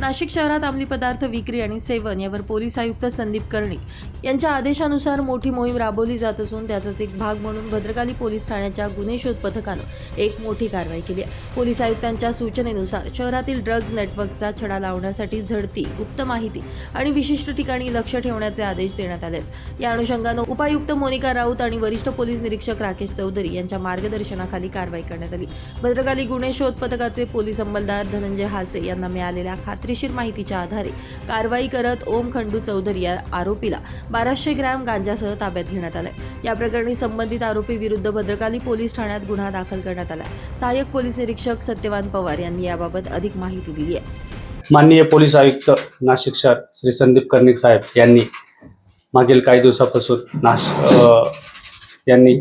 नाशिक शहरात अंमली पदार्थ विक्री आणि सेवन यावर पोलीस आयुक्त संदीप कर्णिक यांच्या आदेशानुसार मोठी मोहीम राबवली जात असून त्याचाच एक भाग म्हणून भद्रकाली पोलीस ठाण्याच्या गुन्हे शोध पथकानं एक मोठी कारवाई केली आहे. पोलीस आयुक्तांच्या सूचनेनुसार शहरातील ड्रग्ज नेटवर्कचा छडा लावण्यासाठी झडती गुप्त माहिती आणि विशिष्ट ठिकाणी लक्ष ठेवण्याचे आदेश देण्यात आले या अनुषंगानं उपायुक्त मोनिका राऊत आणि वरिष्ठ पोलीस निरीक्षक राकेश चौधरी यांच्या मार्गदर्शनाखाली कारवाई करण्यात आली. भद्रकाली गुन्हे शोध पथकाचे पोलीस अंमलदार धनंजय हासे यांना मिळालेल्या खात्री खात्रीशीर माहितीच्या आधारे कारवाई करत ओम खंडू चौधरी या आरोपीला बाराशे ग्रॅम गांजासह ताब्यात घेण्यात आलंय. या प्रकरणी संबंधित आरोपी विरुद्ध भद्रकाली पोलीस ठाण्यात गुन्हा दाखल करण्यात आलाय. सहाय्यक पोलीस निरीक्षक सत्यवान पवार यांनी याबाबत अधिक माहिती दिली आहे. माननीय पोलीस आयुक्त नाशिक शहर श्री संदीप कर्णिक साहेब यांनी मागील काही दिवसापासून नाश यांनी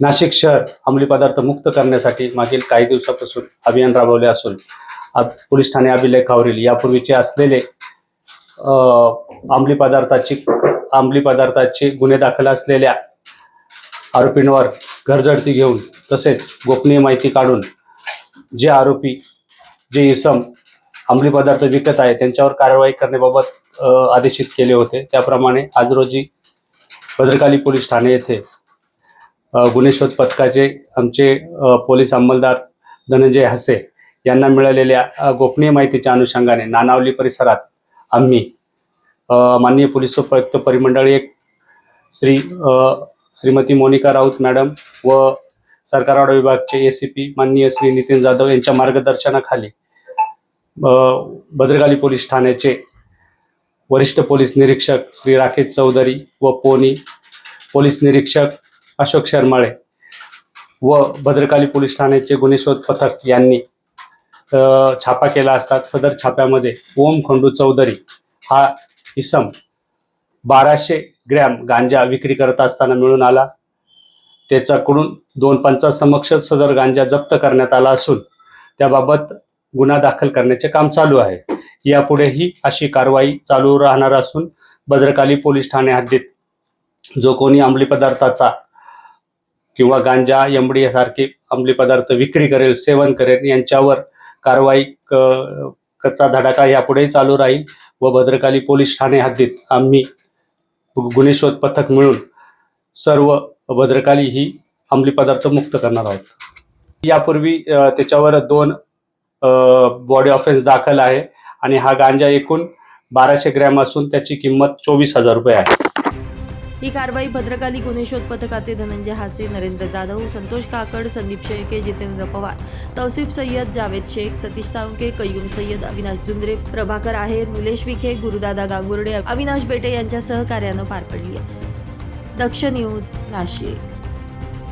नाशिक शहर अंमली पदार्थ मुक्त करण्यासाठी मागील काही दिवसापासून अभियान राबवले असून पोलीस ठाणे अभिलेखावरील यापूर्वीचे असलेले आंबली अंमली पदार्थाची अंमली पदार्थाचे गुन्हे दाखल असलेल्या आरोपींवर घरझडती घेऊन तसेच गोपनीय माहिती काढून जे आरोपी जे इसम अंमली पदार्थ विकत आहे त्यांच्यावर कारवाई करण्याबाबत आदेशित केले होते. त्याप्रमाणे आज रोजी भद्रकाली पोलीस ठाणे येथे गुन्हे शोध पथकाचे आमचे पोलीस अंमलदार धनंजय हसे यांना मिळालेल्या गोपनीय माहितीच्या अनुषंगाने नानावली परिसरात आम्ही माननीय पोलीस उपायुक्त परिमंडळ एक श्री श्रीमती मोनिका राऊत मॅडम व सरकारवाडा विभागचे ए सी पी माननीय श्री नितीन जाधव यांच्या मार्गदर्शनाखाली भद्रकाली पोलीस ठाण्याचे वरिष्ठ पोलीस निरीक्षक श्री राकेश चौधरी व पोनी पोलीस निरीक्षक अशोक शर्माळे व भद्रकाली पोलीस ठाण्याचे गुन्हे शोध पथक यांनी छापा केला असतात सदर छाप्यामध्ये ओम खंडू चौधरी हा इसम बाराशे ग्रॅम गांजा विक्री करत असताना मिळून आला. त्याच्याकडून दोन पंचासमक्ष सदर गांजा जप्त करण्यात आला असून त्याबाबत गुन्हा दाखल करण्याचे काम चालू आहे. यापुढेही अशी कारवाई चालू राहणार असून भद्रकाली पोलीस ठाणे हद्दीत जो कोणी अंमली पदार्थाचा किंवा गांजा यमडी यासारखे अंमली पदार्थ विक्री करेल सेवन करेल यांच्यावर कारवाई क- कच्चा धडाका यापुढेही चालू राहील व भद्रकाली पोलीस ठाणे हद्दीत आम्ही गुन्हे शोध पथक मिळून सर्व भद्रकाली ही अंमली पदार्थ मुक्त करणार आहोत. यापूर्वी त्याच्यावर दोन बॉडी ऑफेन्स दाखल आहे आणि हा गांजा एकूण बाराशे ग्रॅम असून त्याची किंमत चोवीस हजार रुपये आहे. ही कारवाई भद्रकाली गुन्हे शोध पथकाचे धनंजय हासे नरेंद्र जाधव संतोष काकड संदीप शेळके जितेंद्र पवार तौसिफ सय्यद जावेद शेख सतीश साळुंके कय्यूम सय्यद अविनाश झुंद्रे प्रभाकर आहेर निलेश विखे गुरुदादा गांगुर्डे अविनाश बेटे यांच्या सहकार्यानं पार पडली आहे. दक्ष न्यूज नाशिक.